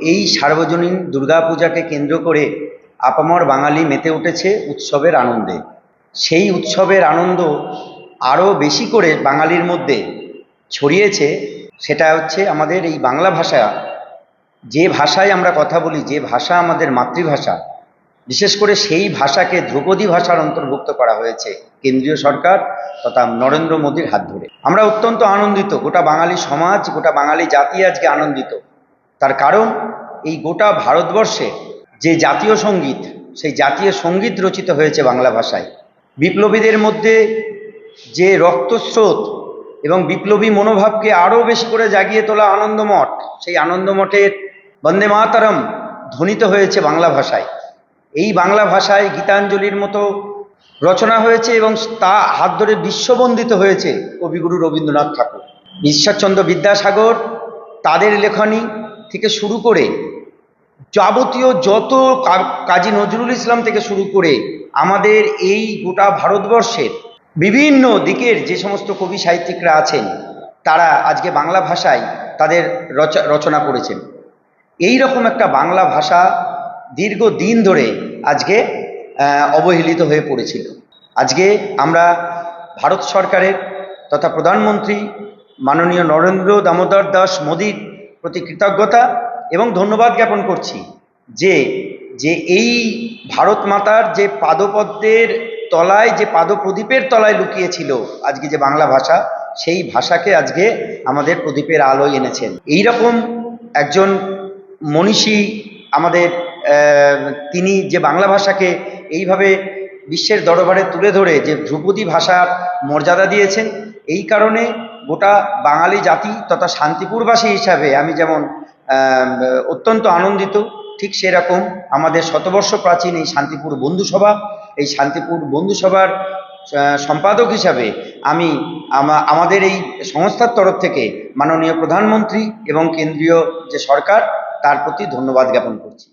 এই সার্বজনীন দুর্গাপূজাকে কেন্দ্র করে আপামর বাঙালি মেতে উঠেছে উৎসবের আনন্দে। সেই উৎসবের আনন্দ আরও বেশি করে বাঙালির মধ্যে ছড়িয়েছে, সেটা হচ্ছে আমাদের এই বাংলা ভাষা। যে ভাষায় আমরা কথা বলি, যে ভাষা আমাদের মাতৃভাষা, বিশেষ করে সেই ভাষাকে ধ্রুপদী ভাষার অন্তর্ভুক্ত করা হয়েছে কেন্দ্রীয় সরকার তথা নরেন্দ্র মোদীর হাত ধরে। আমরা অত্যন্ত আনন্দিত, গোটা বাঙালি সমাজ, গোটা বাঙালি জাতি আজকে আনন্দিত। তার কারণ এই গোটা ভারতবর্ষে যে জাতীয় সংগীত, সেই জাতীয় সংগীত রচিত হয়েছে বাংলা ভাষায়। বিপ্লবীদের মধ্যে যে রক্তস্রোত এবং বিপ্লবী মনোভাবকে আরও বেশি করে জাগিয়ে তোলা আনন্দমঠ, সেই আনন্দমঠের বন্দে মাতরম ধ্বনিত হয়েছে বাংলা ভাষায়। এই বাংলা ভাষায় গীতাঞ্জলির মতো রচনা হয়েছে এবং তা হাত ধরে বিশ্ববন্দিত হয়েছে কবিগুরু রবীন্দ্রনাথ ঠাকুর। ঈশ্বরচন্দ্র বিদ্যাসাগর, তাদের লেখনী থেকে শুরু করে যাবতীয় যত কাজী নজরুল ইসলাম থেকে শুরু করে আমাদের এই গোটা ভারতবর্ষের বিভিন্ন দিকের যে সমস্ত কবি সাহিত্যিকরা আছেন, তারা আজকে বাংলা ভাষায় তাদের রচ- রচনা করেছেন। এই রকম একটা বাংলা ভাষা দীর্ঘ দিন ধরে আজকে অবহেলিত হয়ে পড়েছিল। আজকে আমরা ভারত সরকারের তথা প্রধানমন্ত্রী মাননীয় নরেন্দ্র দামোদর দাস মোদীর প্রতি কৃতজ্ঞতা এবং ধন্যবাদ জ্ঞাপন করছি যে যে এই ভারত মাতার যে পাদপদ্মের তলায়, যে পাদপ্রদীপের তলায় লুকিয়েছিল আজকে যে বাংলা ভাষা, সেই ভাষাকে আজকে আমাদের প্রদীপের আলোয় এনেছেন। এই রকম একজন মনীষী আমাদের তিনি যে বাংলা ভাষাকে এইভাবে বিশ্বের দরবারে তুলে ধরে যে ধ্রুপদী ভাষার মর্যাদা দিয়েছেন, এই কারণে গোটা বাঙালি জাতি তথা শান্তিপুরবাসী হিসাবে আমি যেমন অত্যন্ত আনন্দিত, ঠিক সেরকম আমাদের শতবর্ষ প্রাচীন এই শান্তিপুর বন্ধুসভা, এই শান্তিপুর বন্ধুসভার সম্পাদক হিসাবে আমি, আমাদের এই সংস্থার তরফ থেকে মাননীয় প্রধানমন্ত্রী এবং কেন্দ্রীয় যে সরকার, তার প্রতি ধন্যবাদ জ্ঞাপন করছি।